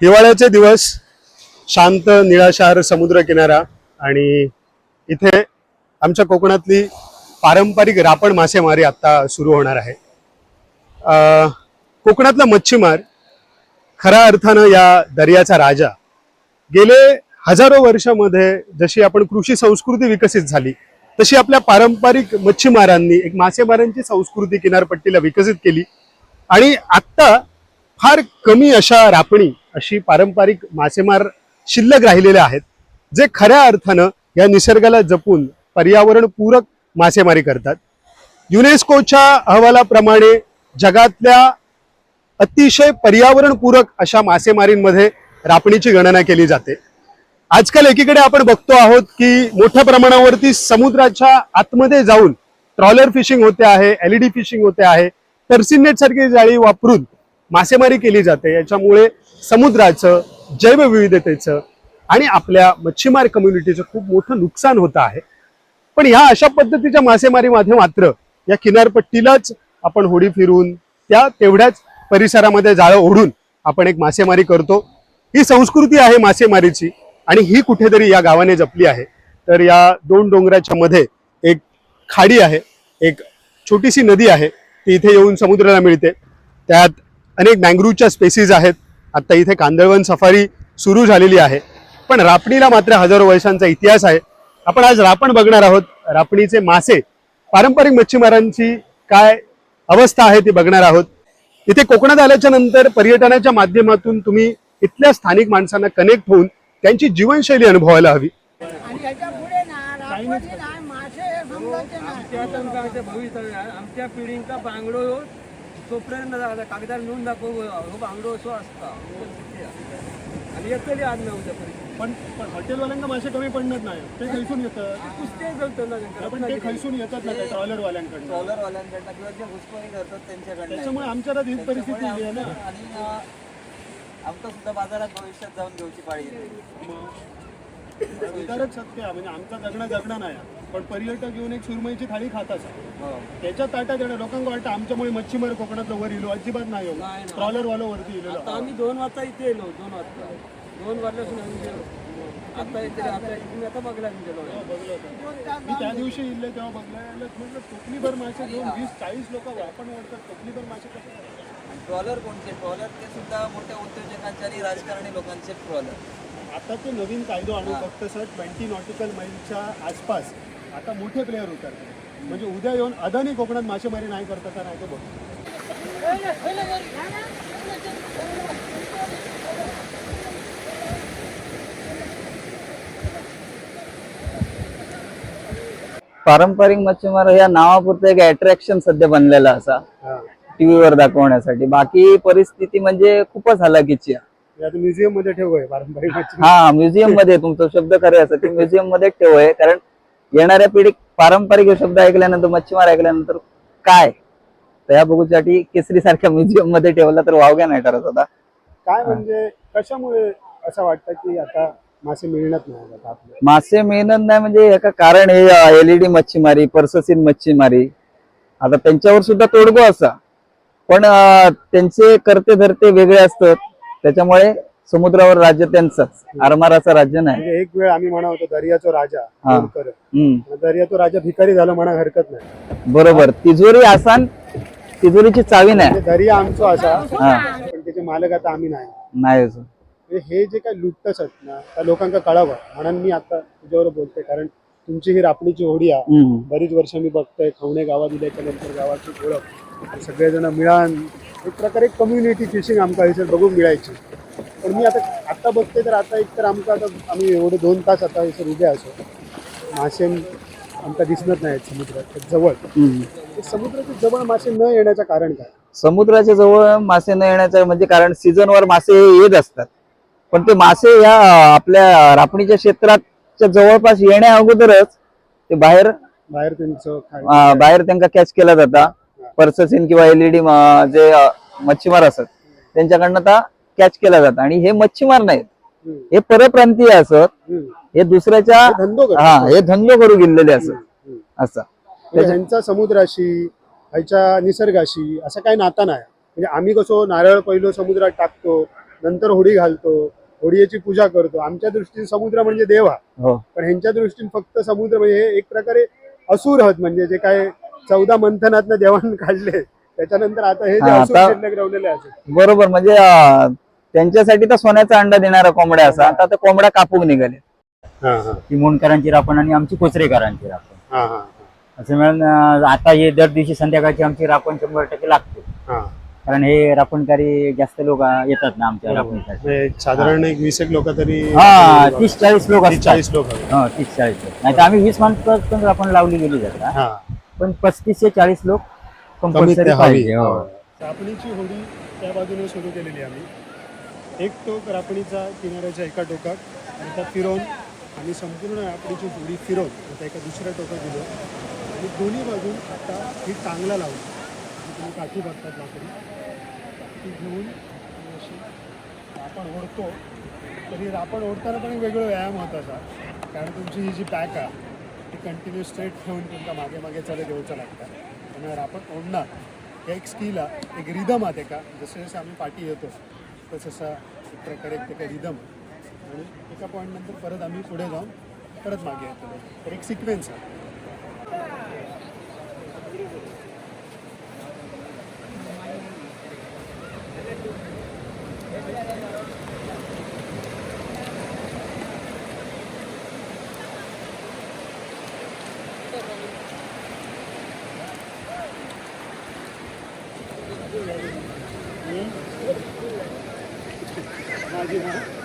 हिवाळ्याचे दिवस शांत निळाशार समुद्र किनारा आणि इथे आमच्या कोकणातली पारंपरिक रापण मासेमारी आता सुरू होणार आहे. कोकणातला मच्छीमार खऱ्या अर्थानं या दर्याचा राजा. गेले हजारो वर्षामध्ये जशी आपण कृषी संस्कृती विकसित झाली तशी आपल्या पारंपरिक मच्छीमारांनी एक मासेमारांची संस्कृती किनारपट्टीला विकसित केली आणि आत्ता फार कमी अशा रापणी अशी पारंपरिक मासेमार शिल्लक राहिलेले आहेत जे खऱ्या अर्थानं या निसर्गाला जपून पर्यावरणपूरक मासेमारी करतात. युनेस्कोच्या अहवालाप्रमाणे जगातल्या अतिशय पर्यावरणपूरक अशा मासेमारींमध्ये रापणीची गणना केली जाते. आजकाल एकीकडे आपण बघतो आहोत की मोठ्या प्रमाणावरती समुद्राच्या आतमध्ये जाऊन ट्रॉलर फिशिंग होते आहे एलईडी फिशिंग होते आहे टर्सिनेट सारखी जाळी वापरून मासेमारी केली जाते. याच्यामुळे समुद्राचं जैवविविधतेचं आणि आपल्या मच्छीमार कम्युनिटीचं खूप मोठं नुकसान होतं आहे. पण ह्या अशा पद्धतीच्या मासेमारीमध्ये मात्र या किनारपट्टीलाच आपण होडी फिरून त्या तेवढ्याच परिसरामध्ये जाळं ओढून आपण एक मासेमारी करतो. ही संस्कृती आहे मासेमारीची आणि ही कुठेतरी या गावाने जपली आहे. तर या दोन डोंगराच्या मध्ये एक खाडी आहे एक छोटीशी नदी आहे ती इथे येऊन समुद्राला मिळते. त्यात अनेक मँग्रूवच्या स्पेसीज आहेत. आता इथे कांदळवन सफारी सुरू झालेली आहे. पण रापणीला मात्र हजारो वर्षांचा इतिहास आहे. आपण आज रापण बघणार आहोत. रापणीचे मासे पारंपरिक मच्छीमारांची काय अवस्था आहे ती बघणार आहोत. इथे कोकणात आल्याच्यानंतर पर्यटनाच्या माध्यमातून तुम्ही इथल्या स्थानिक माणसांना कनेक्ट होऊन त्यांची जीवनशैली अनुभवायला हवी. आणि याच्यापुढे ना रापणी नाही मासे हे समजायचे नाही. आमच्या पिढींका बांगडो ह्यो तोपर्यंत कागदार नोंद दाखव हो बांगडो असो असता आणि येतली आज ना उद्या परिस्थिती पण हॉटेलवाल्यांना मासे कमी पडणार नाही ते खैसून येतात कुस्ते जळतं ना पण ते खैसून येतात ना ट्रॉलरवाल्यांकडनं ट्रॉलरवाल्यांकडनं किंवा जे घुसखोरी करतात त्यांच्याकडनं त्याच्यामुळे आमच्या आता हीच परिस्थिती आहे ना आणि आमचं सुद्धा बाजारात भविष्यात जाऊन घेऊची पाळी येते विचारच सत्य. म्हणजे आमचा जगणं जगणं नाही पण पर्यटक येऊन एक सुरमईची थाळी खात असतात. हो. त्याच्या ताटात येणं लोकांना वाटतं आमच्यामुळे मच्छीमार कोकणातलं वर इलो अजिबात नाही नाही. ट्रॉलर वाला वरती आता आम्ही दोन वाजता इथे येलो दोन वाजता. दोन वाजल्यापासून आम्ही गेलो आता इथे आता तुम्ही आता बघला गेलो. मी त्या दिवशी इल्ले तेव्हा बघलं म्हटलं कोकणीभर मासे घेऊन वीस चाळीस लोक आपण वाढतात कोकणीभर मासे कसे? ट्रॉलर कोणते? ट्रॉलर ते सुद्धा मोठ्या उद्योजकांचे आणि राजकारणी लोकांचे ट्रॉलर. आता ते नवीन कायदो आणू फक्त सर ट्वेंटी नॉटिकल माईलच्या आसपास आता मोठे प्लेअर उतरतात म्हणजे उद्या येऊन अदानी कोकणात मासेमारी नाही करता का नाही ते बघ. पारंपरिक मच्छीमार या नावापुरतं एक अट्रॅक्शन सध्या बनलेला असा. टीव्हीवर दाखवण्यासाठी. बाकी परिस्थिती म्हणजे खूपच हलाखीची आहे. आता म्युझियममध्ये ठेवूय पारंपरिक मच्छी हा म्युझियममध्ये तुमचा शब्द खरे असं ते म्युझियममध्ये ठेव आहे. कारण येणाऱ्या पिढी पारंपरिक शब्द ऐकल्यानंतर मच्छीमार ऐकल्यानंतर काय? तर या बघूसाठी केसरी सारख्या म्युझियममध्ये ठेवला तर वावग्या नाही ठरत होता काय म्हणजे कशामुळे असं वाटतं की आता मासे मिळणार नाही मासे मिळणार नाही म्हणजे एका कारण हे एलईडी मच्छीमारी पर्ससीन मच्छीमारी. आता त्यांच्यावर सुद्धा तोडगो असा. पण त्यांचे करते धरते वेगळे असतात. त्याच्यामुळे समुद्रावर राज्य त्यांचंच आरमाराचं राज्य नाही. म्हणजे एक वेळ आम्ही म्हणा होतो दर्याचो राजा हा. होळकर. हम्म. दर्याचो राजा भिकारी झाला म्हणा हरकत नाही. बरोबर. तिजोरी आसान तिजोरीची चावी नाही. म्हणजे दर्या आमचो असा हा. पण त्याचे मालक आता आम्ही नाही. नाही असं. म्हणजे हे जे काही लुटतच आहेत ना त्या लोकांना कळावं. म्हणून मी आता तुझ्यावर बोलते कारण तुमची ही रापणीची होडी आहे. हम्म. बरीच वर्ष मी बघतोय खवणे गावात दिल्याच्या नंतर गावाची ओळख. सगळेजण मिळान. एक प्रकारे कम्युनिटी फिशिंग आमका हयसर बघून मिळायची. पण मी आता आता बघते तर आता एक तर आमका आता आम्ही एवढे दोन तास आता हयसर उभे असो. मासे आमका दिसत नाहीत समुद्रात जवळ. हम्म. ते समुद्राच्या जवळ मासे न येण्याचं कारण काय? समुद्राच्या जवळ मासे न येण्याचं म्हणजे कारण सीझन वर मासे येत असतात. पण ते मासे या आपल्या रापणीच्या क्षेत्राच्या जवळपास येण्या अगोदरच ते बाहेर बाहेर त्यांचं अं, बाहेर त्यांना कॅच केला जाता. पर्ससीन किंवा एलईडी जे अं, मच्छीमार असतात. त्यांच्याकडनं आता कॅच केला जाता आणि हे मच्छीमार नाहीत. हे परप्रांतीय असत. हे दुसऱ्याच्या हे. हा धंदो करू गेलेले असत. असं. म्हणजे ह्यांचा समुद्राशी ह्याच्या निसर्गाशी असं काही नाता नाही. म्हणजे आम्ही कसो नारळ पहिलो समुद्रात टाकतो नंतर होडी घालतो होडीची पूजा करतो. आमच्या दृष्टीने समुद्र म्हणजे देव. हा. हो पण ह्यांच्या दृष्टीने फक्त समुद्र म्हणजे हे एक प्रकारे असुर हत. म्हणजे जे काय चौदा मंथनातनं देवान काढले त्याच्यानंतर आता हे जे असुर शिल्लक बरोबर. म्हणजे त्यांच्यासाठी तर सोन्याचा अंडा देणारा कोंबड्या असा. आता त्या कोंबड्या कापूक निघाले. हा हा. ती मुंडकरांची राखण आणि आमची कोचरेकरांची राखण हा हा असं मिळून आता हे दर दिवशी संध्याकाळची आमची राखण शंभर टक्के लागते. हा. कारण हे राखणकारी जास्त लोक येतात ना आमच्या राखणीसाठी म्हणजे साधारण एक वीस एक लोक तरी हा तीस चाळीस लोक चाळीस लोक. हो तीस चाळीस लोक. नाही तर आम्ही वीस माणसं पण राखण लावली गेली जातात. हा. पण पस्तीस ते चाळीस लोक कंपल्सरी पाहिजे हो. होडी त्या बाजूने सुरू केलेली आम्ही. एक टोक रापणीचा किनाऱ्याच्या एका टोकात आता फिरवून आणि संपूर्ण रापणीची जोडी फिरवून आता एका दुसऱ्या टोकात दिलं आणि दोन्ही बाजून आता ही टांगला लावली. तुम्ही काठी बघतात लाकडी. ती घेऊन अशी रापण ओढतो. तर ही रापण ओढताना पण एक वेगळं व्यायाम होत असा. कारण तुमची ही जी पॅक आहे ती कंटिन्यू स्ट्रेट ठेवून तुमका मागे मागे चालत येऊचं लागतं. आणि रापण ओढणार. हे एक स्किल आहे एक रिदम आहे का? जसं जसं आम्ही पाठी येतो तसं असा एक प्रकारे एक त्याचा रिदम आणि एका पॉईंटनंतर परत आम्ही पुढे जाऊन परत मागे येतो. तर एक सिक्वेन्स आहे. Yeah.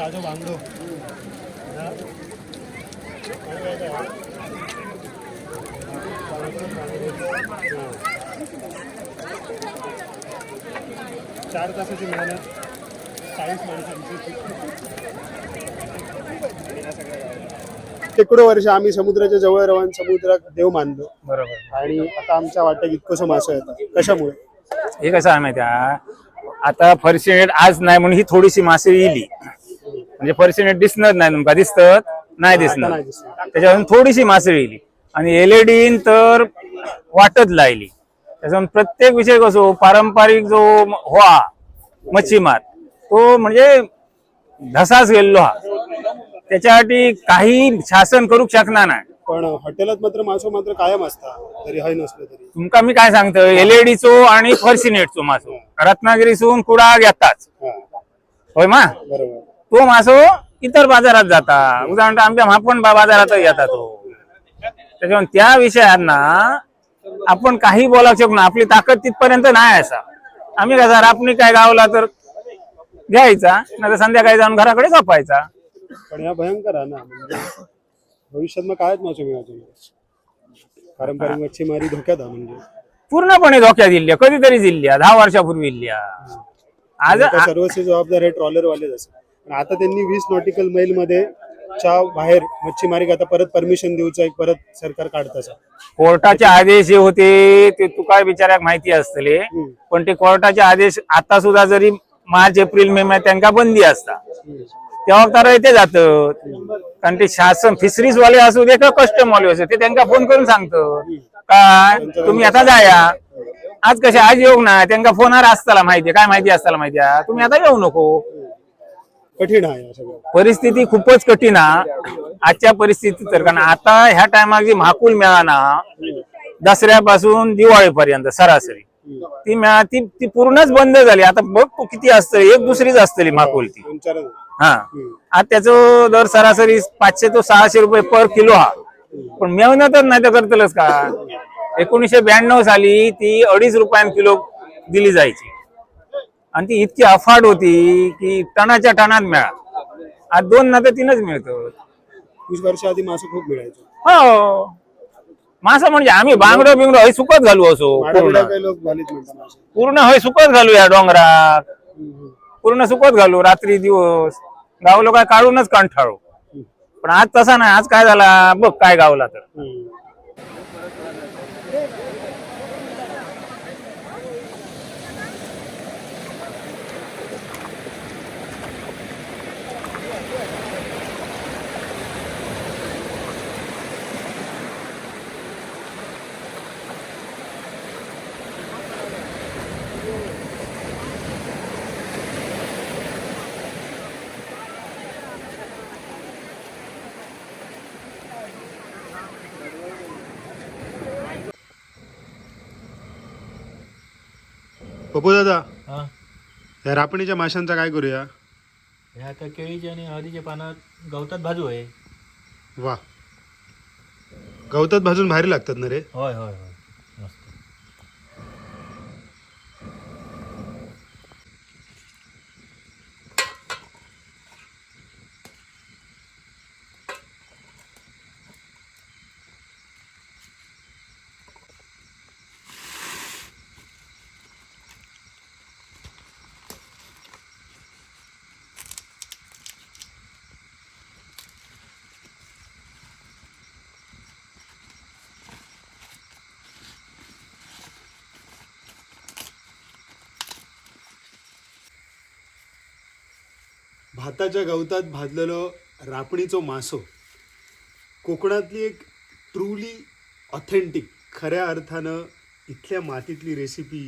ताजो ना? चार तासाची मेहनत. चाळीस माणसांची. शेकडो वर्ष आम्ही समुद्राच्या जवळ राहून समुद्रात देव मानलो. बरोबर. आणि आता आमच्या वाटेत इतकंसं मासं येतात कशामुळे? हे कसं आहे माहिती आहे? आता फरशिनेट आज नाही म्हणून ही थोडीशी मासे येईली म्हणजे फरशिनेट दिसणार नाही तुमका दिसत नाही दिसणार. त्याच्यावरून थोडीशी मासे येईली. आणि एलईडी तर वाटत लायली त्याच्यामुळे प्रत्येक विषय कसो पारंपरिक जो म- व्हा मच्छीमार तो म्हणजे धसाच गेलेलो हा. त्याच्यासाठी काही शासन करू शकणार नाही. पण हॉटेलात मात्र मासो मात्र कायम असतात तरी हय नसलं तरी. तुमका मी काय सांगतो एलईडीचो आणि फॉर्च्युनेटचो मासो. रत्नागिरीसून कुडा घेताच हा. होय मा? बरोबर. तो मासो इतर बाजारात जाता. उदाहरण आमच्या महापण बा- बाजारात येतात तो त्याच्यामुळे त्या विषयांना आपण काही बोलावू शकतो ना. आपली ताकद तिथपर्यंत नाही असा. आम्ही कसा आपण काय गावला तर घ्यायचा नाही तर संध्याकाळी जाऊन घराकडे झोपायचा. पण या भयंकर आहे ना म्हणजे भविष्यात मग कायच मासो मिळायचे पारंपरिक मच्छीमारी धोक्यात आहे म्हणजे. पूर्णपणे धोक्यात दिल्या कधीतरी दिल्या दहा वर्षापूर्वी दिल्या आज सर्वस्वी जबाबदार हे ट्रॉलर वालेच असतात आता त्यांनी वीस नॉटिकल मैलमध्ये च्या बाहेर मच्छीमारी आता परत परमिशन देऊचं एक परत सरकार काढत असं. कोर्टाचे आदेश जे होते ते तुका बिचाराक माहिती असतले पण ते कोर्टाचे आदेश आता सुद्धा जरी मार्च एप्रिल मे मध्ये त्यांना बंदी असता. तेव्हा तर येते जात. कारण ते शासन फिशरीज वाले असू दे का कस्टम वाले असू ते त्यांना फोन करून सांगतो. काय तुम्ही आता जाया? आज कसे? आज येऊ ना. त्यांना फोनवर असताना माहिती काय माहिती असताना माहिती तुम्ही आता येऊ नको. कठीण आहे सगळं परिस्थिती खूपच कठीण आहे आजच्या परिस्थितीत तर कारण आता ह्या टायमाक जी महाकूल मेळा ना दसऱ्यापासून दिवाळीपर्यंत सरासरी. ती मेळा ती ती पूर्णच बंद झाली. आता बघ तू किती असतं एक दुसरीच असतली महाकूल ती हा. आज त्याचं दर सरासरी पाचशे ते सहाशे रुपये पर किलो हा. पण मेहनतच नाही तर करतलच का? एकोणीसशे ब्याण्णव साली ती अडीच रुपयान किलो दिली जायची. आणि ती इतकी अफाट होती की टनाच्या टनात मिळा आज दोन ना तर तीनच मिळतो. वीस वर्ष आधी मासे खूप मिळायचे. हो. मासा म्हणजे आम्ही बांगडो बिंगडो हे सुकत घालू असो. पूर्ण. काही लोक झालीत म्हणतात मासे. पूर्ण होय सुकत घालू या डोंगरात. पूर्ण सुकत घालू रात्री दिवस. गावलो काय काढूनच कंठाळू. पण आज तसा नाही. आज काय झाला? बघ काय गावला तर. पप्पू दादा हा. या रापणीच्या माशांचा काय करूया? हे आता केळीच्या आणि हळदीच्या पानात गवतात भाजू आहे. वा. गवतात भाजून भारी लागतात ना रे? होय होय होय. भाताच्या गवतात भाजलेलो रापणीचो मासो. कोकणातली एक ट्रूली ऑथेंटिक खऱ्या अर्थानं इथल्या मातीतली रेसिपी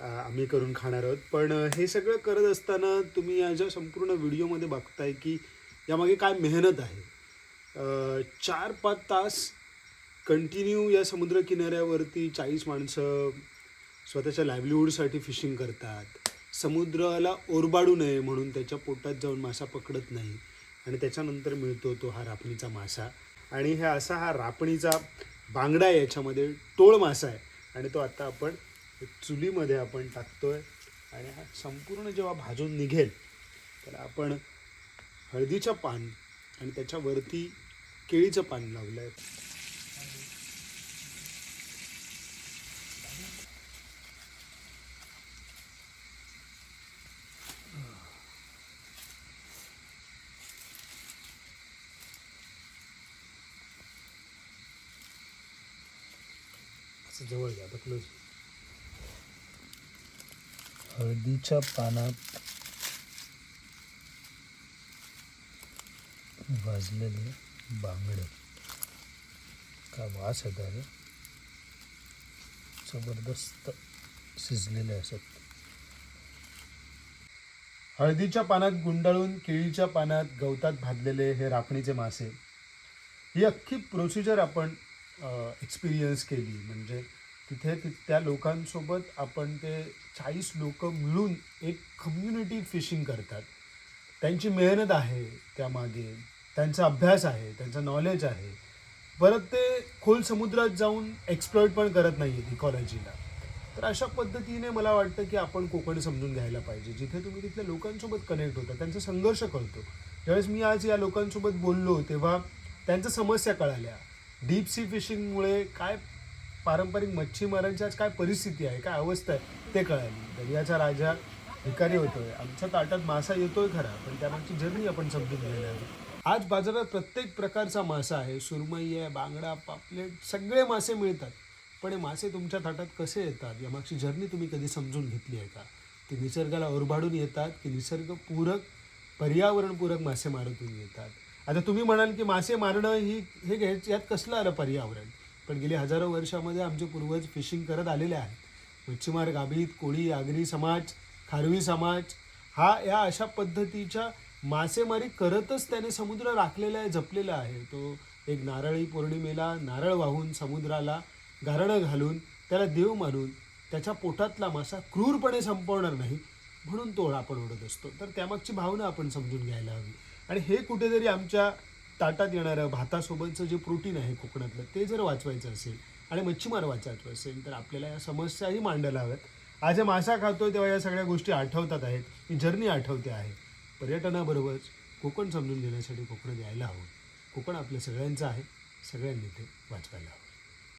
आम्ही करून खाणार आहोत. पण हे सगळं करत असताना तुम्ही याच्या संपूर्ण व्हिडिओमध्ये बघताय की यामागे काय मेहनत आहे. चार पाच तास कंटिन्यू या समुद्र किनाऱ्यावरती चाळीस माणसं स्वतःच्या लाईव्हलीहूडसाठी फिशिंग करतात. समुद्राला ओरबाडू नये म्हणून त्याच्या पोटात जाऊन मासा पकडत नाही. आणि त्याच्यानंतर मिळतो तो हा रापणीचा मासा. आणि हे असा हा रापणीचा बांगडा आहे याच्यामध्ये टोळ मासा आहे. आणि तो आता आपण चुलीमध्ये आपण टाकतोय. आणि हा संपूर्ण जेव्हा भाजून निघेल त्याला आपण हळदीचं पान आणि त्याच्यावरती केळीचं पान लावलं आहे असं जवळ घ्या आता क्लोज हळदीच्या पानात भाजलेले बांगडे. का वास येत आहे जबरदस्त शिजलेले असत. हळदीच्या पानात गुंडाळून केळीच्या पानात गवतात भाजलेले हे राखणीचे मासे. ही अख्खी प्रोसिजर आपण एक्सपिरियन्स केली. म्हणजे तिथे ति त्या लोकांसोबत आपण ते चाळीस लोक मिळून एक कम्युनिटी फिशिंग करतात. त्यांची मेहनत आहे त्यामागे. त्यांचा अभ्यास आहे त्यांचं नॉलेज आहे. परत ते खोल समुद्रात जाऊन एक्सप्लॉइट पण करत नाही आहेत इकॉलॉजीला तर अशा पद्धतीने मला वाटतं की आपण कोकण समजून घ्यायला पाहिजे. जिथे तुम्ही तिथल्या लोकांसोबत कनेक्ट होता त्यांचा संघर्ष कळतो. ज्यावेळेस मी आज या लोकांसोबत बोललो तेव्हा त्यांच्या समस्या कळाल्या. डीप सी फिशिंगमुळे काय पारंपरिक मच्छीमारांची आज काय परिस्थिती आहे? काय अवस्था आहे? ते कळाली दर्याचा राजा भिकारी होतोय. आमच्या ताटात मासा येतोय खरा पण त्यामागची जर्नी आपण समजून घ्यायला हवी आज बाजारात प्रत्येक प्रकारचा मासा आहे. सुरमई आहे बांगडा पापलेट सगळे मासे मिळतात. पण हे मासे तुमच्या ताटात कसे येतात? यामागची जर्नी तुम्ही कधी समजून घेतली आहे का? ते निसर्गाला ओरबाडून येतात की निसर्गपूरक पर्यावरणपूरक मासेमारीतून येतात. आता तुम्ही म्हणाल की मासे मारणं ही हे घ्यायच यात कसलं आलं पर्यावरण? पण गेली हजारो वर्षामध्ये आमचे पूर्वज फिशिंग करत आलेले आहेत. मच्छीमार गाभीत कोळी आगरी समाज खारवी समाज हा या अशा पद्धतीच्या मासेमारी करतच त्याने समुद्र राखलेला आहे जपलेला आहे. तो एक नारळी पौर्णिमेला नारळ वाहून समुद्राला गारणं घालून त्याला देव मानून त्याच्या पोटातला मासा क्रूरपणे संपवणार नाही म्हणून तो आपण ओढत असतो. तर त्यामागची भावना आपण समजून घ्यायला हवी. आणि हे कुठेतरी आमच्या ताटात येणारं भातासोबतचं जे प्रोटीन आहे कोकणातलं ते जर वाचवायचं असेल आणि मच्छीमार वाचायचं असेल तर आपल्याला या समस्याही मांडायला हव्यात. आज मासा खातोय तेव्हा या सगळ्या गोष्टी आठवतात आहेत. जर्नी आठवते आहे. पर्यटनाबरोबरच कोकण समजून घेण्यासाठी कोकणात यायला हवं. कोकण आपल्या सगळ्यांचं आहे. सगळ्यांनी ते वाचवायला हवं.